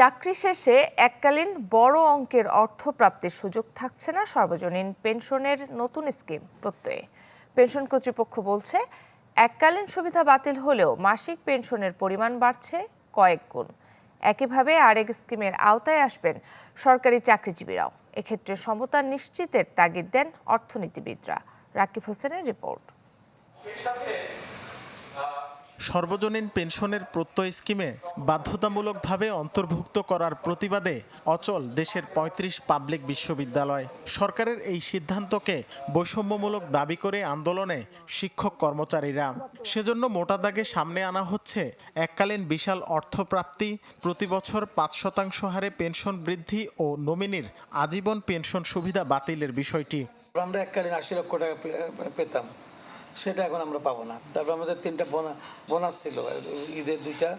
চাকরি শেষে এককালীন বড় অঙ্কের অর্থ প্রাপ্তির সুযোগ থাকছে না সর্বজনীন পেনশনের নতুন স্কিম প্রত্যয়ে। পেনশন কর্তৃপক্ষ বলছে, এককালীন সুবিধা বাতিল হলেও মাসিক পেনশনের পরিমাণ বাড়ছে কয়েক গুণ। একইভাবে আরেক স্কিমের আওতায় আসবেন সরকারি চাকরিজীবীরাও। এক্ষেত্রে সমতা নিশ্চিতের তাগিদ দেন অর্থনীতিবিদরা। রাকিব হোসেনের রিপোর্ট। সর্বজনীন পেনশনের প্রত্যয় স্কিমে বাধ্যতামূলকভাবে অন্তর্ভুক্ত করার প্রতিবাদে অচল দেশের ৩৫ পাবলিক বিশ্ববিদ্যালয়। সরকারের এই সিদ্ধান্তকে বৈষম্যমূলক দাবি করে আন্দোলনে শিক্ষক কর্মচারীরা। সেজন্য মোটা দাগে সামনে আনা হচ্ছে এককালীন বিশাল অর্থপ্রাপ্তি, প্রতি বছর পাঁচ শতাংশ হারে পেনশন বৃদ্ধি ও নমিনির আজীবন পেনশন সুবিধা বাতিলের বিষয়টি। আমরা এককালীন আশি লক্ষ টাকা পেতাম। সেটা এখন আমরা পাবো না। তারপর আমাদের তিনটা বোনাস ছিল ঈদের দুইটা।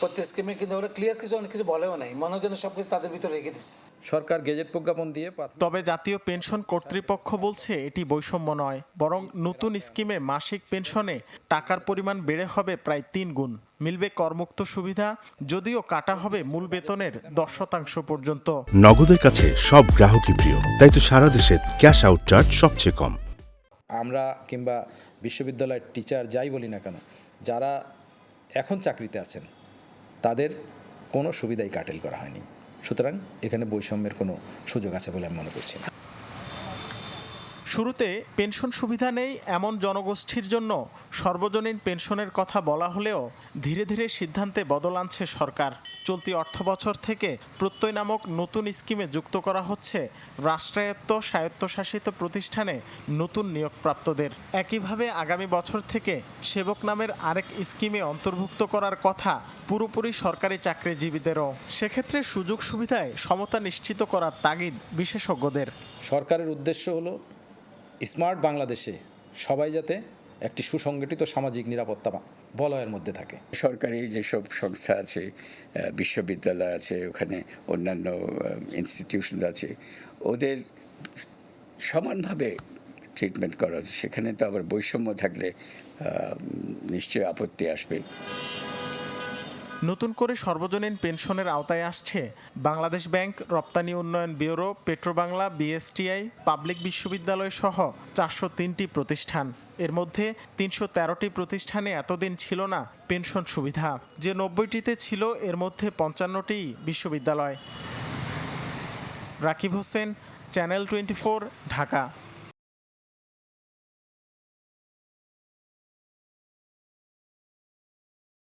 প্রত্যেক স্কিমে কিন্তু ওরা ক্লিয়ার কিছু অনেক কিছু বলেও নাই। মনে হয় সব কিছু তাদের ভিতরে রেখে দিচ্ছে সরকার গেজেট প্রজ্ঞাপন দিয়ে তবে জাতীয় পেনশন কর্তৃপক্ষ বলছে এটি বৈষম্য নয় বরং নতুন স্কিমে মাসিক পেনশনে টাকার পরিমাণ বেড়ে হবে প্রায় তিন গুণ। মিলবে করমুক্ত সুবিধা যদিও কাটা হবে মূল বেতনের দশ শতাংশ পর্যন্ত। নগদের কাছে সব গ্রাহকই প্রিয় তাই তো সারা দেশে ক্যাশ আউট চার্জ সবচেয়ে কম। আমরা কিংবা বিশ্ববিদ্যালয়ের টিচার যাই বলি না কেন, যারা এখন চাকরিতে আছেন, তাদের কোনো সুবিধাই কাটেল করা হয়নি। সুতরাং এখানে বৈষম্যের কোনো সুযোগ আছে বলে আমি মনে করছি না। শুরুতে পেনশন সুবিধা নেই এমন জনগোষ্ঠীর জন্য সর্বজনীন পেনশনের কথা বলা হলেও ধীরে ধীরে সিদ্ধান্তে বদল আনছে সরকার। চলতি অর্থবছর থেকে প্রত্যয় নামক নতুন স্কিমে যুক্ত করা হচ্ছে রাষ্ট্রায়ত্ত স্বায়ত্তশাসিত প্রতিষ্ঠানে নতুন নিয়োগপ্রাপ্তদের। একইভাবে আগামী বছর থেকে সেবক নামের আরেক স্কিমে অন্তর্ভুক্ত করার কথা পুরোপুরি সরকারি চাকরিজীবীদেরও। সেক্ষেত্রে সুযোগ সুবিধায় সমতা নিশ্চিত করার তাগিদ বিশেষজ্ঞদের। সরকারের উদ্দেশ্য হলো স্মার্ট বাংলাদেশে সবাই যাতে একটি সুসংগঠিত সামাজিক নিরাপত্তা বলয়ের মধ্যে থাকে সরকারি যেসব সংস্থা আছে বিশ্ববিদ্যালয় আছে, ওখানে অন্যান্য ইনস্টিটিউশন আছে, ওদের সমানভাবে ট্রিটমেন্ট করা। সেখানে তো আবার বৈষম্য থাকলে নিশ্চয়ই আপত্তি আসবে নতুন করে সর্বজনীন পেনশনের আওতায় আসছে বাংলাদেশ ব্যাংক, রপ্তানি উন্নয়ন ব্যুরো, পেট্রোবাংলা, বিএসটিআই, পাবলিক বিশ্ববিদ্যালয় সহ চারশো তিনটি প্রতিষ্ঠান। এর মধ্যে তিনশো তেরোটি প্রতিষ্ঠানে এতদিন ছিল না পেনশন সুবিধা। যে নব্বইটিতে ছিল, এর মধ্যে পঞ্চান্নটি বিশ্ববিদ্যালয়। Rakib Hossain, channel twenty Dhaka.